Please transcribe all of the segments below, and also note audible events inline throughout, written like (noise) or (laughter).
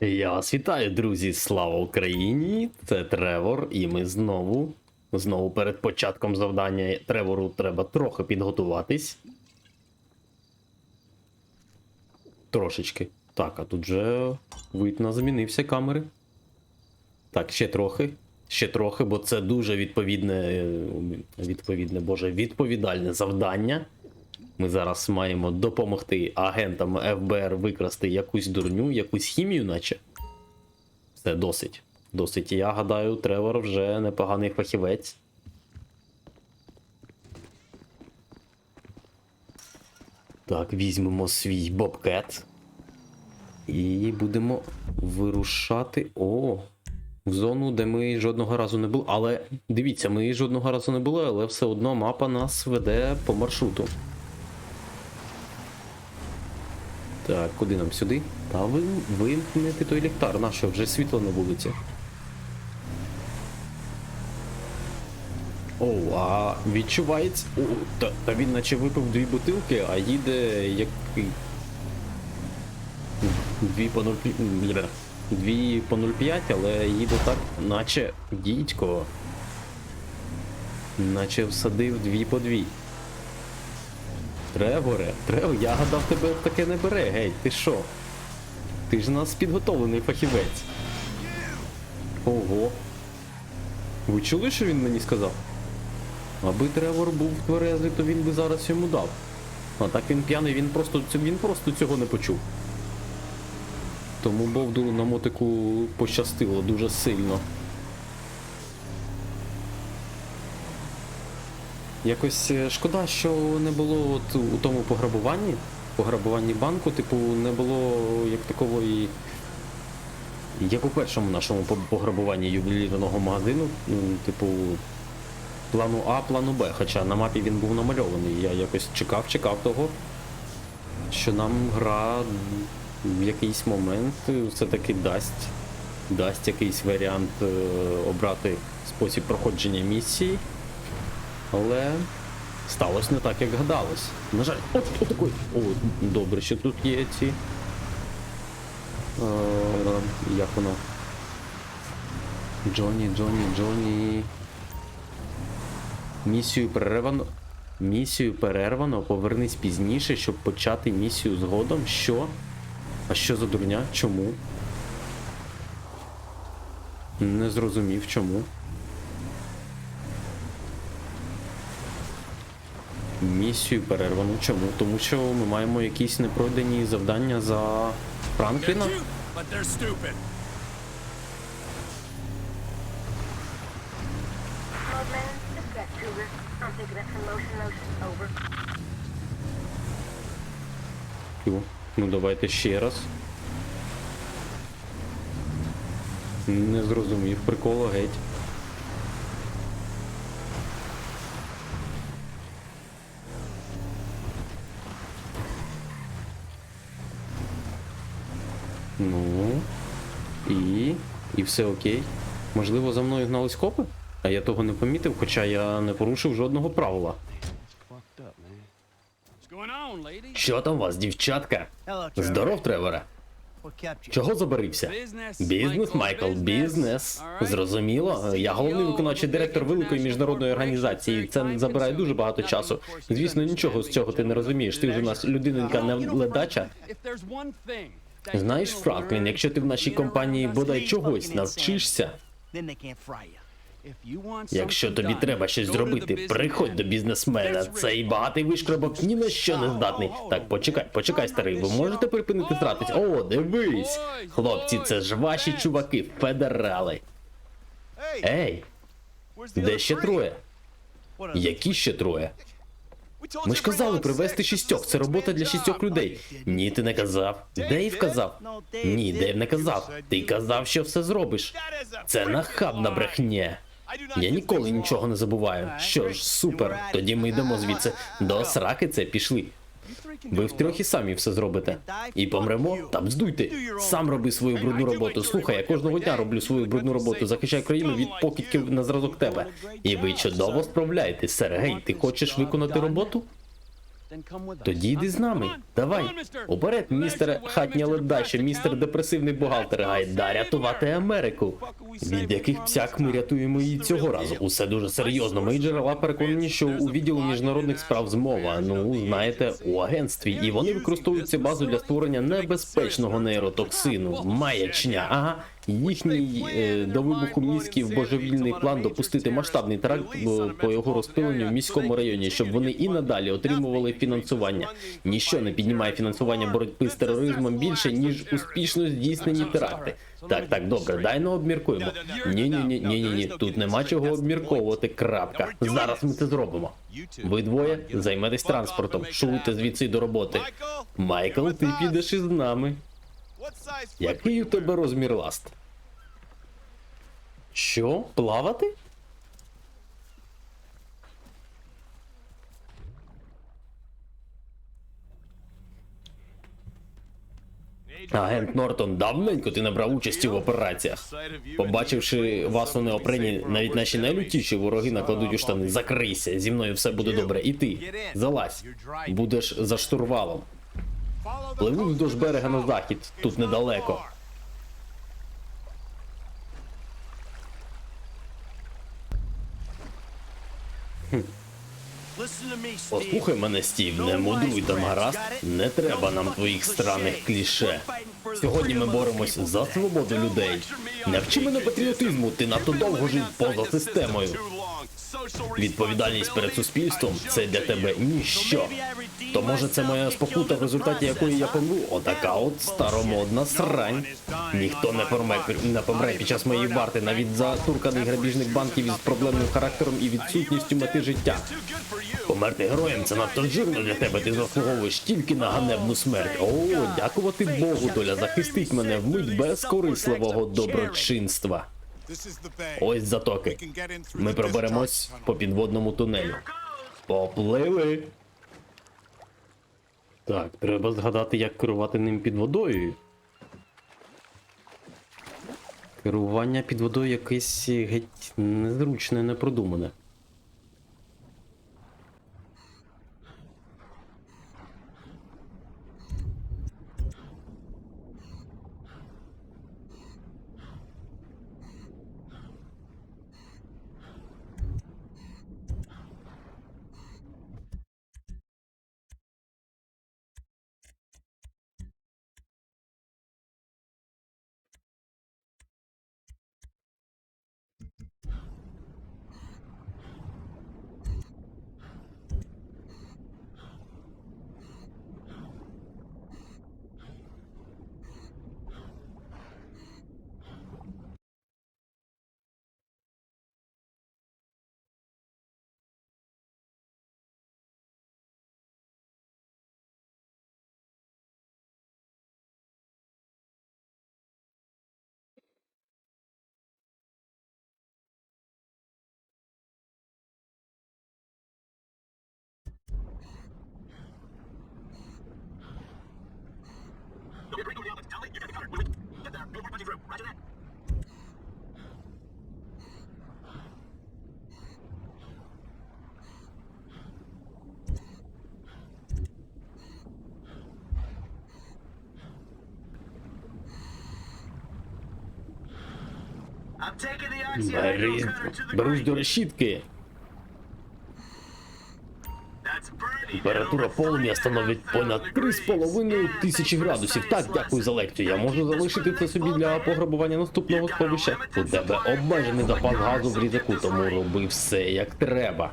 Я вас вітаю, друзі! Слава Україні! Це Тревор, і ми знову. Знову перед початком завдання Тревору треба трохи підготуватись. Трошечки. Так, а тут вже вид на змінився камери. Так, ще трохи. Ще трохи, бо це дуже відповідне. Відповідне, боже, відповідальне завдання. Ми зараз маємо допомогти агентам ФБР викрасти якусь дурню, якусь хімію, наче. Все, досить. Досить. Я гадаю, Тревор вже непоганий фахівець. Так, візьмемо свій бобкет. І будемо вирушати. О! В зону, де ми жодного разу не були. Але дивіться, ми жодного разу не були, але все одно мапа нас веде по маршруту. Так, куди нам сюди? Та ви вимкнете той ліхтар, нащо вже світло на вулиці. О, а відчувається. О, та, та він наче випив дві бутилки, а їде як. Дві по 0... бля, Дві по 0,5, але їде так, наче дідько. Наче всадив дві по дві. Треворе, Тревор, я гадав тебе таке не бере, гей, ти що? Ти ж у нас підготовлений фахівець. Ого. Ви чули, що він мені сказав? Аби Тревор був тверезий, то він би зараз йому дав. А так він п'яний, він просто, він просто цього не почув. Тому Бовдуру на мотику пощастило дуже сильно. Якось е, шкода, що не було от у тому пограбуванні, пограбуванні банку, типу, не було як такової. Як у першому нашому пограбуванні ювелірного магазину, ну, типу, плану А, плану Б. Хоча на мапі він був намальований. Я якось чекав, чекав того, що нам гра в якийсь момент е, все-таки дасть, дасть якийсь варіант е, обрати спосіб проходження місії. Але сталося не так, як гадалось. На жаль, от, от такий. О, добре, що тут є ці. Е, як воно? Джоні, Джоні, Джоні. Місію перервано. Місію перервано, повернись пізніше, щоб почати місію згодом. Що? А що за дурня? Чому? Не зрозумів чому. Місію перервано. Чому? Тому що ми маємо якісь непройдені завдання за Франкліна. Ну давайте ще раз. Не зрозумів прикола геть. Ну. І. І все окей. Можливо, за мною гнались копи? А я того не помітив, хоча я не порушив жодного правила. Що там у вас, дівчатка? Здоров, Треворе. Чого забарився? Бізнес, Майкл, бізнес. Зрозуміло. Я головний виконавчий директор великої міжнародної організації. Це забирає дуже багато часу. Звісно, нічого з цього ти не розумієш. Ти ж у нас людиненька не ледача. Знаєш, Франклін, якщо ти в нашій компанії бодай чогось навчишся, якщо тобі треба щось зробити, приходь до бізнесмена. Цей багатий вишкробок ні на що не здатний. Так, почекай, почекай, старий. Ви можете припинити тратись? О, дивись! Хлопці, це ж ваші чуваки, федерали. Ей, де ще троє? Які ще троє? Ми ж казали привезти шістьох. Це робота для шістьох людей. Ні, ти не казав. Дейв казав. Ні, Дейв не казав. Ти казав, що все зробиш. Це нахабна брехня. Я ніколи нічого не забуваю. Що ж, супер. Тоді ми йдемо звідси. До сраки це пішли. Ви втрьох і самі все зробите. І помремо? Та бздуйте. Сам роби свою брудну роботу. Слухай, я кожного дня роблю свою брудну роботу. Захищаю країну від покидьків на зразок тебе. І ви чудово справляєтесь, Сергей. Ти хочеш виконати роботу? Тоді йди з нами. Давай. Уперед, містере хатня ледаще, містер депресивний бухгалтер Гайда рятувати Америку. Від яких псяк ми рятуємо її цього разу? Усе дуже серйозно. Мої джерела переконані, що у відділу міжнародних справ змова. Ну, знаєте, у агентстві, і вони використовують цю базу для створення небезпечного нейротоксину. Маячня. Ага. Їхній е, до вибуху мізків божевільний план допустити масштабний теракт по його розпиленню в міському районі, щоб вони і надалі отримували фінансування. Ніщо не піднімає фінансування боротьби з тероризмом більше, ніж успішно здійснені теракти. Так, так, добре, дай ну обміркуємо. Ні, ні, ні, ні, ні, ні. Тут нема чого обмірковувати. Крапка. Зараз ми це зробимо. Ви двоє займетесь транспортом. Шуйте звідси до роботи. Майкл, ти підеш із нами. Який у тебе розмір ласт? Що? Плавати? Агент Нортон, давненько ти набрав участі в операціях. Побачивши вас у неопрені, навіть наші найлютіші вороги накладуть у штани. Закрийся, зі мною все буде добре. І ти залазь, будеш за штурвалом. Пливу вздовж берега на захід, тут недалеко. Послухай мене, Стів, не мудруй там гаразд. Не треба нам твоїх странних кліше. Сьогодні ми боремось за свободу людей. Навчи мене патріотизму, ти надто довго жив поза системою. Відповідальність перед суспільством це для тебе ніщо. То може це моя спокута, в результаті якої я помру? Отака от старомодна срань. Ніхто не помре, не помре під час моєї варти, навіть затурканий грабіжник банків із проблемним характером і відсутністю мети життя. Померти героєм це надто жирно для тебе. Ти заслуговуєш тільки на ганебну смерть. О, дякувати Богу, доля захистить мене вмить безкорисливого доброчинства. Ось затоки. Ми проберемось по підводному тунелю. Поплили. Так, треба згадати, як керувати ним під водою. Керування під водою якесь геть незручне, непродумане. Roger through. Roger that. Барин, берусь до решітки. Температура полум'я становить понад 3,5 тисячі градусів. Так, дякую за лекцію. Я можу залишити це собі для пограбування наступного сховища. У тебе обмежений запас газу в різаку, тому роби все як треба.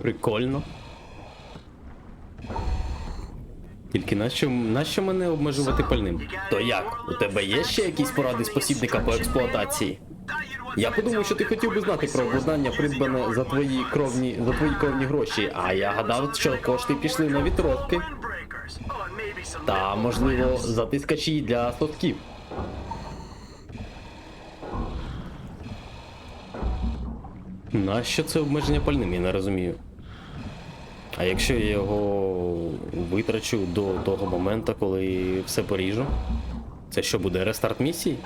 Прикольно. Тільки нащо, нащо мене обмежувати пальним? То як? У тебе є ще якісь поради спосібника по експлуатації? Я подумав, що ти хотів би знати про обладнання, придбане за твої кровні за твої кровні гроші, а я гадав, що кошти пішли на вітровки. Та можливо затискачі для сотків. Нащо це обмеження пальним? Я не розумію. А якщо я його витрачу до того моменту, коли все поріжу, це що буде рестарт місії?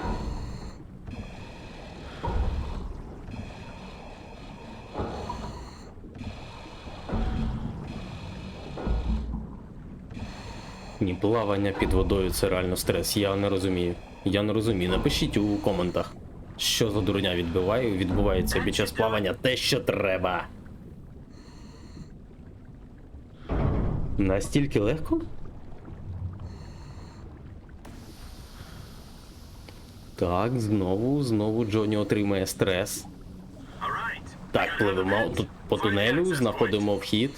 Ні, плавання під водою це реально стрес. Я не розумію. Я не розумію. Напишіть у коментах, що за дурня відбуває відбувається під час плавання те, що треба. Настільки легко? Так, знову, знову Джоні отримає стрес. Так, пливемо тут по тунелю, знаходимо вхід.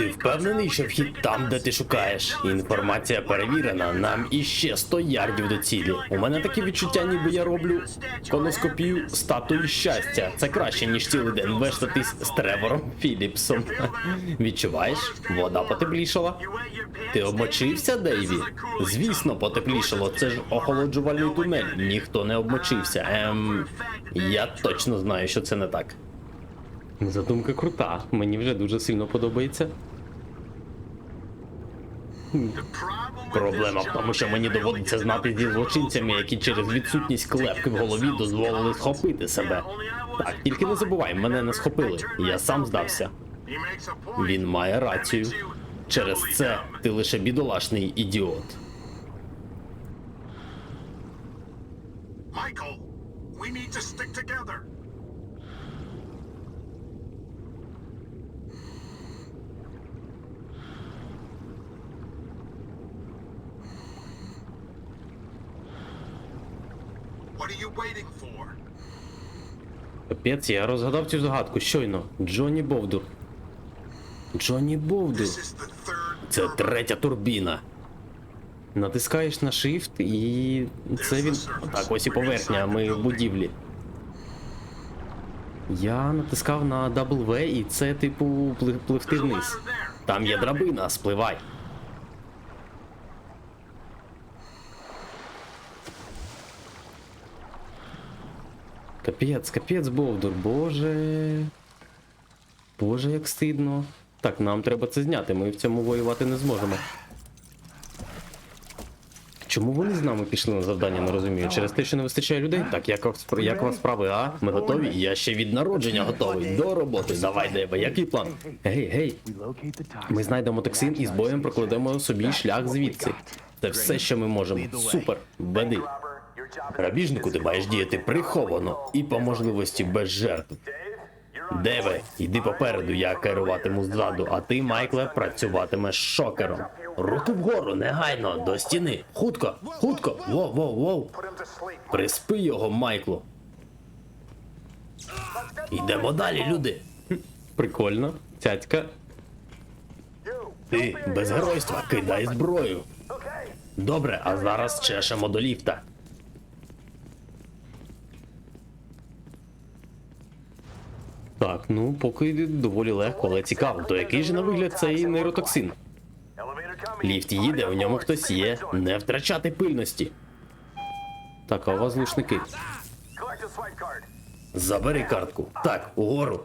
Ти впевнений, що вхід там, де ти шукаєш? Інформація перевірена. Нам іще 100 ярдів до цілі. У мене таке відчуття, ніби я роблю коноскопію статуї щастя. Це краще, ніж цілий день вештатись з Тревором Філіпсом. (laughs) Відчуваєш? Вода потеплішала. Ти обмочився, Дейві? Звісно, потеплішало. Це ж охолоджувальний тунель. Ніхто не обмочився. Ем, я точно знаю, що це не так. Задумка крута. Мені вже дуже сильно подобається. Проблема в тому, що мені доводиться знати зі злочинцями, які через відсутність клепки в голові дозволили схопити себе. Так, тільки не забувай, мене не схопили. Я сам здався. Він має рацію. Через це ти лише бідолашний ідіот. Michael, we need to stick. Капець, я розгадав цю загадку щойно. Джонні Бовдур. Джонні Бовдур. Це третя турбіна. Натискаєш на Shift і це він. Так, ось і поверхня, ми в будівлі. Я натискав на W і це типу пливти вниз. Там є драбина, спливай. Капець, капець, Бовдур, боже. Боже, як стидно. Так, нам треба це зняти, ми в цьому воювати не зможемо. Чому вони з нами пішли на завдання, не розумію. Через те, що не вистачає людей? Так, як вас, як вас справи, а? Ми готові? Я ще від народження готовий. До роботи. Давай, Деба, який план? Гей, гей. Ми знайдемо токсин і з боєм прокладемо собі шлях звідси. Це все, що ми можемо. Супер, веди. Грабіжнику ти маєш діяти приховано і по можливості без жертв. Деве, йди попереду, я керуватиму ззаду, а ти, Майкле, працюватимеш шокером. Руки вгору, негайно, до стіни. Хутко, хутко. Воу, воу, воу. Приспи його, Майклу. Йдемо далі, люди. Прикольно, цяцька. Ти без геройства кидай зброю. Добре, а зараз чешемо до ліфта. Так, ну поки доволі легко, але цікаво. То який же на вигляд цей нейротоксин? Ліфт їде, у ньому хтось є. Не втрачати пильності. Так, а у вас глушники. Забери картку. Так, угору.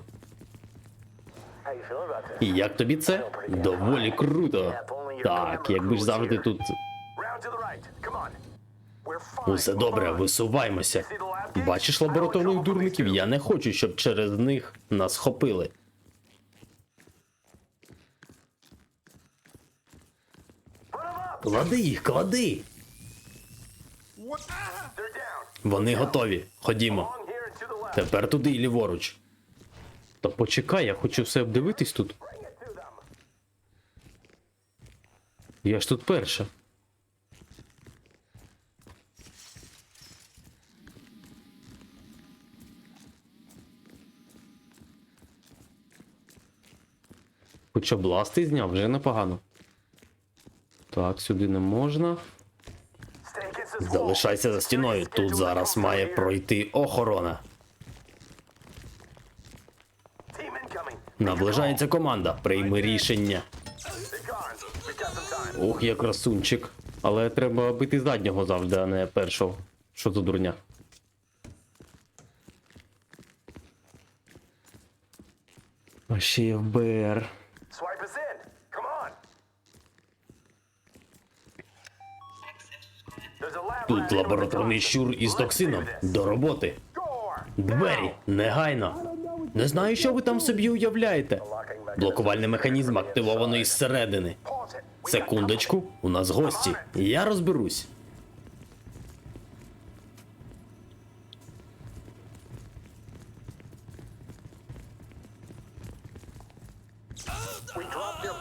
І як тобі це? Доволі круто. Так, якби ж завжди тут. Усе добре, висуваємося. Бачиш лабораторних дурників, я не хочу, щоб через них нас хопили. Клади їх, клади. Вони готові. Ходімо. Тепер туди і ліворуч. Та почекай, я хочу все обдивитись тут. Я ж тут перша. Хоча бласти зняв, вже непогано. Так, сюди не можна. Залишайся за стіною. Тут зараз має пройти охорона. Наближається команда. Прийми рішення. Ух, я красунчик. Але треба бити заднього завжди, а не першого. Що за дурня? А ще є ФБР. Тут лабораторний щур із токсином. До роботи. Двері, негайно. Не знаю, що ви там собі уявляєте. Блокувальний механізм активовано із середини. Секундочку, у нас гості. Я розберусь.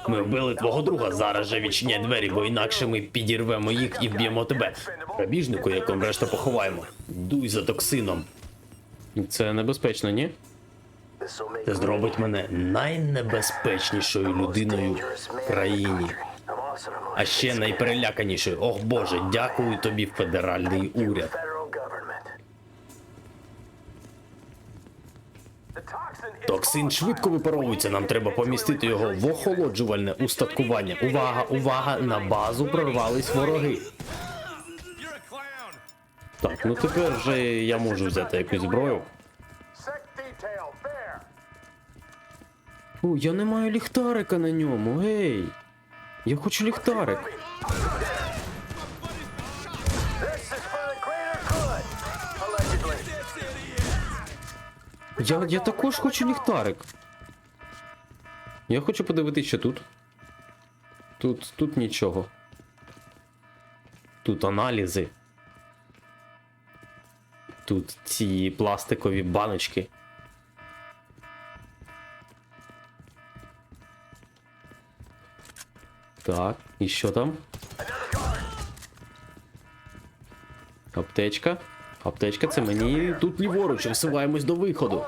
Ми вбили твого друга. Зараз же відчиняй двері, бо інакше ми підірвемо їх і вб'ємо тебе. Грабіжнику, якому решта поховаємо. Дуй за токсином. Це небезпечно, ні? Це зробить мене найнебезпечнішою людиною в країні. А ще найпереляканішою. Ох Боже, дякую тобі, федеральний уряд. Токсин швидко випаровується. Нам треба помістити його в охолоджувальне устаткування. Увага, увага! На базу прорвались вороги. Так, ну тепер вже я можу взяти якусь зброю. О, я не маю ліхтарика на ньому, гей. Я хочу ліхтарик. Я, я також хочу ліхтарик. Я хочу подивитися, що тут. Тут, тут нічого. Тут аналізи. Тут ці пластикові баночки. Так, і що там? Аптечка. Аптечка, це мені тут ліворуч, висуваємось до виходу.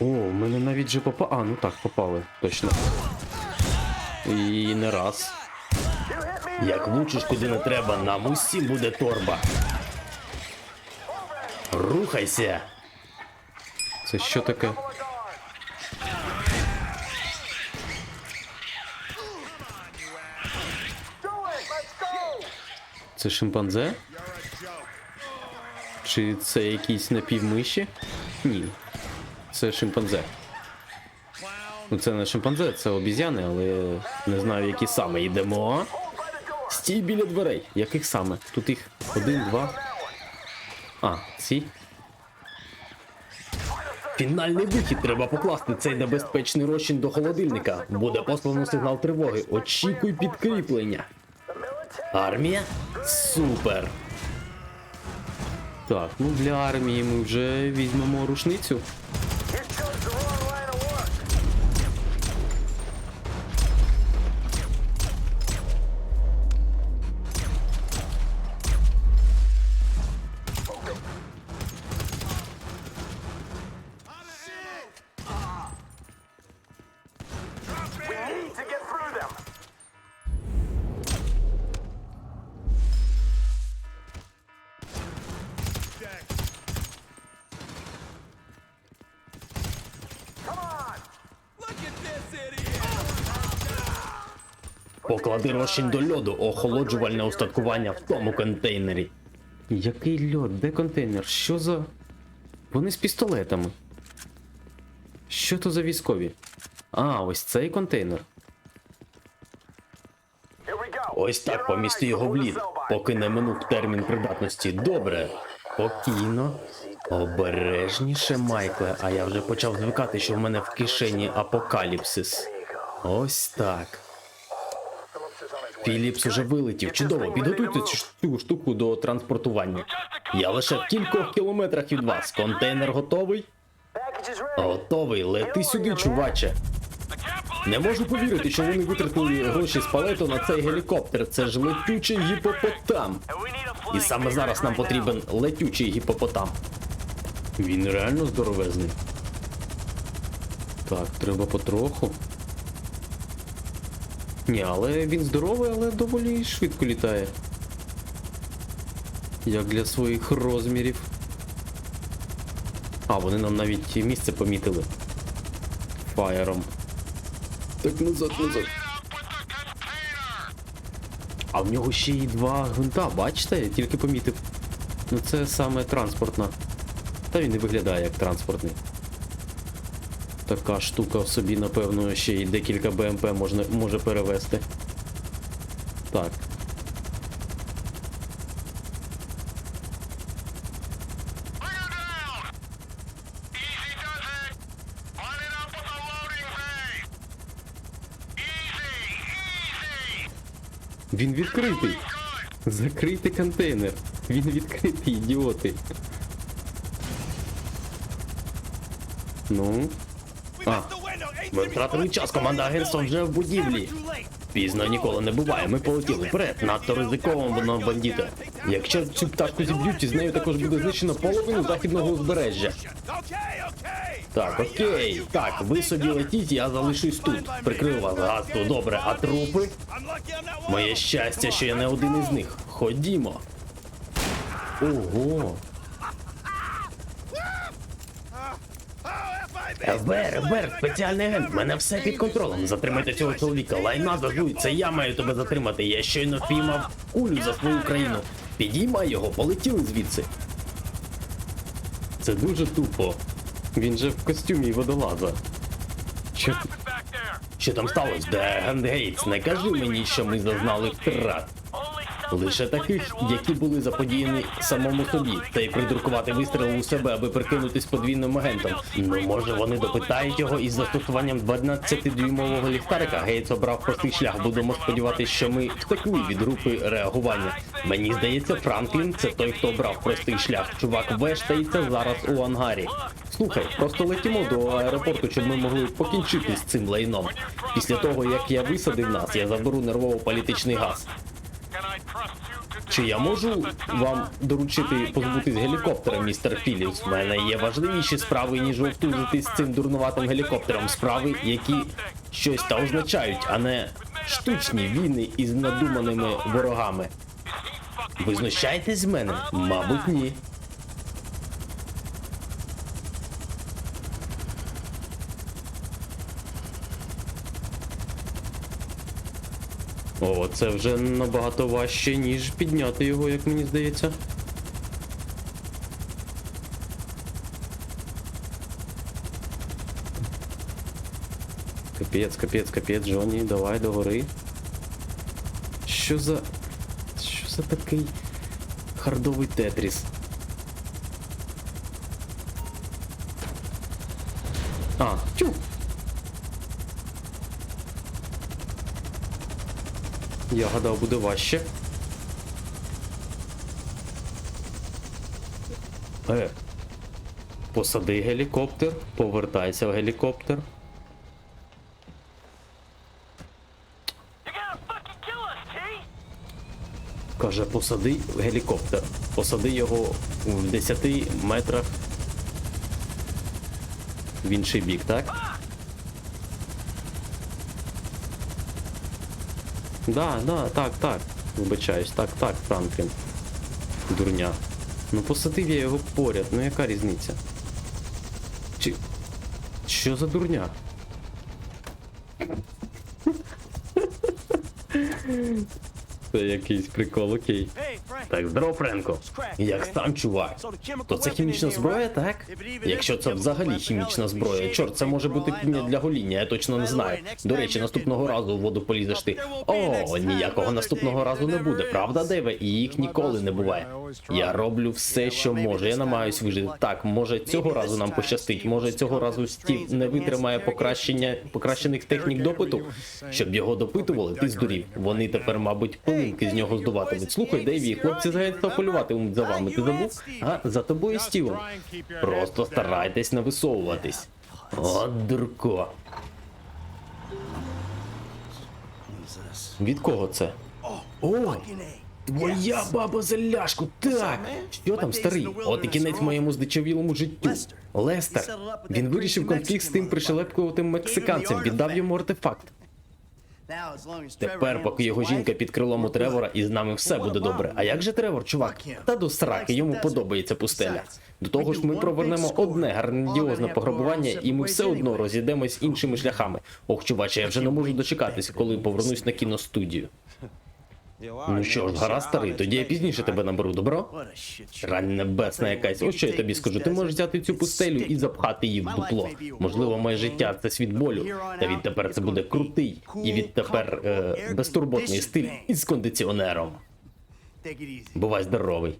О, мене навіть же попа. А, ну так, попали, точно. І не раз. Як влучиш куди не треба, нам усім буде торба. Рухайся. Це що таке? Це шимпанзе? Чи це якісь напівмиші? Ні. Це шимпанзе. Ну це не шимпанзе, це обіз'яни, але не знаю, які саме йдемо. Стій біля дверей. Яких саме? Тут їх один, два. А, ці. Фінальний вихід треба покласти цей небезпечний розчин до холодильника. Буде послано сигнал тривоги. Очікуй підкріплення. Армія? Супер. Так, ну для армії ми вже візьмемо рушницю. Поклади розчин до льоду, охолоджувальне устаткування в тому контейнері. Який льод? Де контейнер? Що за. Вони з пістолетами. Що то за військові? А, ось цей контейнер. Ось так помісти його в лід, поки не минув термін придатності. Добре. Спокійно. Обережніше, Майкле, а я вже почав звикати, що в мене в кишені апокаліпсис. Ось так. Філіпс уже вилетів. Чудово, підготуйте цю штуку до транспортування. Я лише в кількох кілометрах від вас. Контейнер готовий? Готовий, лети сюди, чуваче. Не можу повірити, що вони витратили гроші з палету на цей гелікоптер. Це ж летючий гіпопотам. І саме зараз нам потрібен летючий гіпопотам. Він реально здоровезний. Так, треба потроху. Ні, але він здоровий, але доволі швидко літає. Як для своїх розмірів. А, вони нам навіть місце помітили. Фаєром. Так назад, назад. А в нього ще й два гвинта, бачите? Я тільки помітив. Ну це саме транспортна. Та він не виглядає як транспортний. Така штука в собі, напевно, ще й декілька БМП можна, може перевести. Так. Він відкритий. Закрийте контейнер. Він відкритий, ідіоти. Ну. Ми втратили час, команда агентства вже в будівлі. Пізно ніколи не буває. Ми полетіли вперед. Надто ризиковано бандіти. Якщо цю пташку зіб'ють, із нею також буде знищено половину західного узбережжя. Так, окей. Так, ви собі летіть, я залишусь тут. Прикрив вас газу, добре, а трупи? Моє щастя, що я не один із них. Ходімо. Ого. ФБР, ФБР, спеціальний агент, в мене все під контролем. Затримайте цього чоловіка. Лайна це я маю тебе затримати. Я щойно впіймав кулю за свою країну. Підіймай його, полетіли звідси. Це дуже тупо. Він же в костюмі водолаза. Що, що там сталося? Де Гейтс? Не кажи мені, що ми зазнали втрат. Лише таких, які були заподіяні самому собі, та й придрукувати вистріл у себе, аби прикинутись подвійним агентом. Ну може вони допитають його із застосуванням 12-дюймового ліхтарика. Гейтс обрав простий шлях. Будемо сподіватися, що ми втекли від групи реагування. Мені здається, Франклін це той, хто обрав простий шлях. Чувак вештається зараз у ангарі. Слухай, просто летімо до аеропорту, щоб ми могли покінчити з цим лайном. Після того, як я висадив нас, я заберу нервово-політичний газ. Чи я можу вам доручити позбутись гелікоптера, містер Філіпс? У мене є важливіші справи, ніж вовтузитись з цим дурнуватим гелікоптером. Справи, які щось та означають, а не штучні війни із надуманими ворогами. Ви знущаєтесь з мене? Мабуть, ні. О, це вже набагато важче, ніж підняти його, як мені здається. Капець, капець, капець, Джонні, давай до гори. Що за. Що за такий хардовий тетріс? А, тю! Я гадав, буде важче. Е. Посади гелікоптер, повертайся в гелікоптер. Каже, посади в гелікоптер. Посади його в 10 метрах в інший бік, так? Да, да, так, так. Вибачаюсь, так, так, Франклін. Дурня. Ну посадив я його поряд, ну яка різниця? Чи. Що за дурня? (laughs) Це якийсь прикол, окей. Так, здоров, Френко. Як стан, чувак? То це хімічна зброя, так? Якщо це взагалі хімічна зброя, чорт, це може бути для гоління, я точно не знаю. До речі, наступного разу у воду полізеш ти. О, ніякого наступного разу не буде, правда, Деве? І їх ніколи не буває. Я роблю все, що можу. Я намагаюсь вижити. Так, може цього разу нам пощастить. Може цього разу Стів не витримає покращення покращених технік допиту, щоб його допитували. Ти здурів. Вони тепер, мабуть, пилинки з нього здуватимуть. Слухай, Дейві, хлопці з агентства полюватимуть за вами. Ти забув? А за тобою Стівом. Просто старайтесь не висовуватись. От дурко. Від кого це? О, Твоя баба за ляшку, так! Що там, старий? От і кінець моєму здичавілому життю. Лестер. Він вирішив конфлікт з тим пришелепкуватим мексиканцем, віддав йому артефакт. Тепер, поки його жінка під крилом у Тревора, і з нами все буде добре. А як же Тревор, чувак? Та до сраки, йому подобається пустеля. До того ж, ми провернемо одне грандіозне пограбування, і ми все одно розійдемось іншими шляхами. Ох, чуваче, я вже не можу дочекатися, коли повернусь на кіностудію. Ну що ж, гаразд, старий, тоді я пізніше тебе наберу, добро? Рань небесна якась. Ось що я тобі скажу. Ти можеш взяти цю пустелю і запхати її в дупло. Можливо, моє життя це світ болю. Та відтепер це буде крутий і відтепер е, безтурботний стиль із кондиціонером. Бувай здоровий.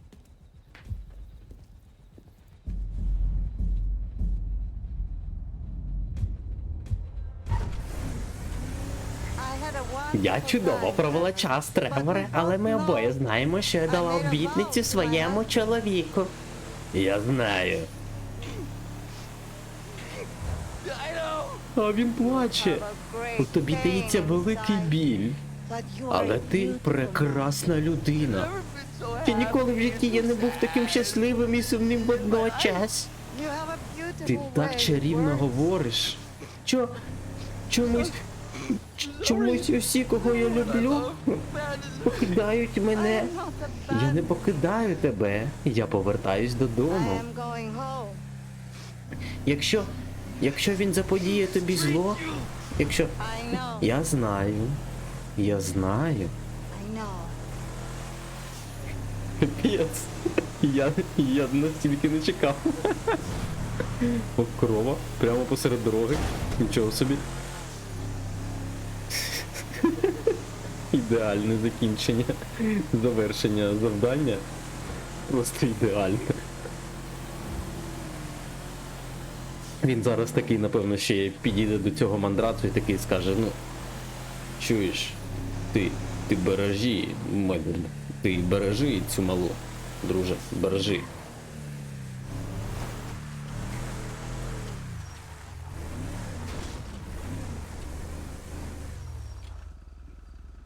Я чудово провела час, Треворе, але ми обоє знаємо, що я дала обітницю своєму чоловіку. Я знаю. А він плаче. У тобі таїться великий біль. Але ти прекрасна людина. Ще ніколи в житті я не був таким щасливим і сумним водночас. Ти так чарівно говориш. Що чомусь. Чомусь усі, кого я люблю, покидають мене. Я не покидаю тебе. Я повертаюсь додому. Якщо. Якщо він заподіє тобі зло, якщо. Я знаю. Я знаю. Капець. Я, я настільки не чекав. О, корова, прямо посеред дороги. Нічого собі. Ідеальне закінчення. Завершення завдання. Просто ідеальне. Він зараз такий, напевно, ще підійде до цього мандрацу і такий скаже, ну. Чуєш, ти, ти бережи, Мельвін, ти бережи цю малу, друже, бережи.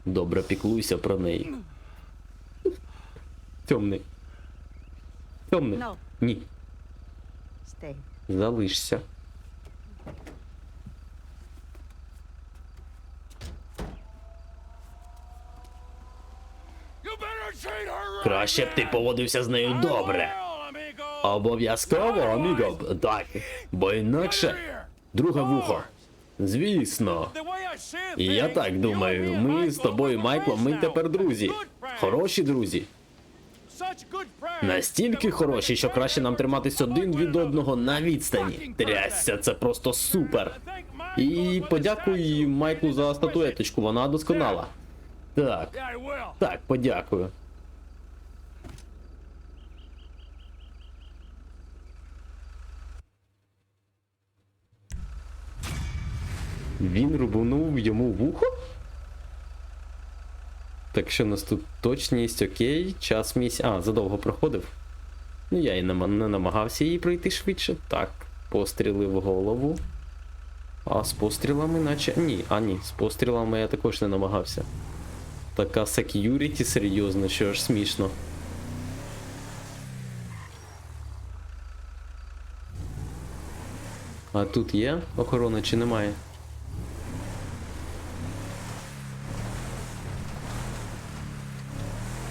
Добре піклуйся про неї. Темний. Темний. No. Ні, Stay. залишся. Краще б ти поводився з нею добре. Обов'язково, аміго. Так. Бо інакше. Друге вухо. Звісно. І я так думаю, ми з тобою, Майклом, ми тепер друзі. Хороші друзі. Настільки хороші, що краще нам триматись один від одного на відстані. Трясся, це просто супер. І подякуй Майклу за статуеточку, вона досконала. Так, так, подякую. Він рубанув йому вухо? Так що у нас тут точність, окей, час місяць. А, задовго проходив. Ну, я і не намагався її пройти швидше. Так, постріли в голову. А з пострілами наче. Ні, а ні, з пострілами я також не намагався. Така сек'юріті серйозно, що аж смішно. А тут є охорона чи немає?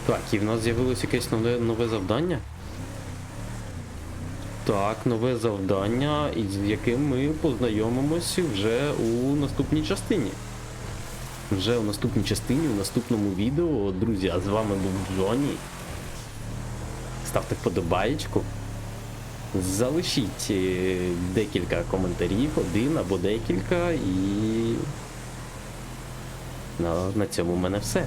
Так, і в нас з'явилось якесь нове, нове завдання. Так, нове завдання, із яким ми познайомимося вже у наступній частині. Вже у наступній частині, у наступному відео, друзі, а з вами був Джоні. Ставте вподобаєчку. Залишіть е, декілька коментарів, один або декілька, і на, на цьому в мене все.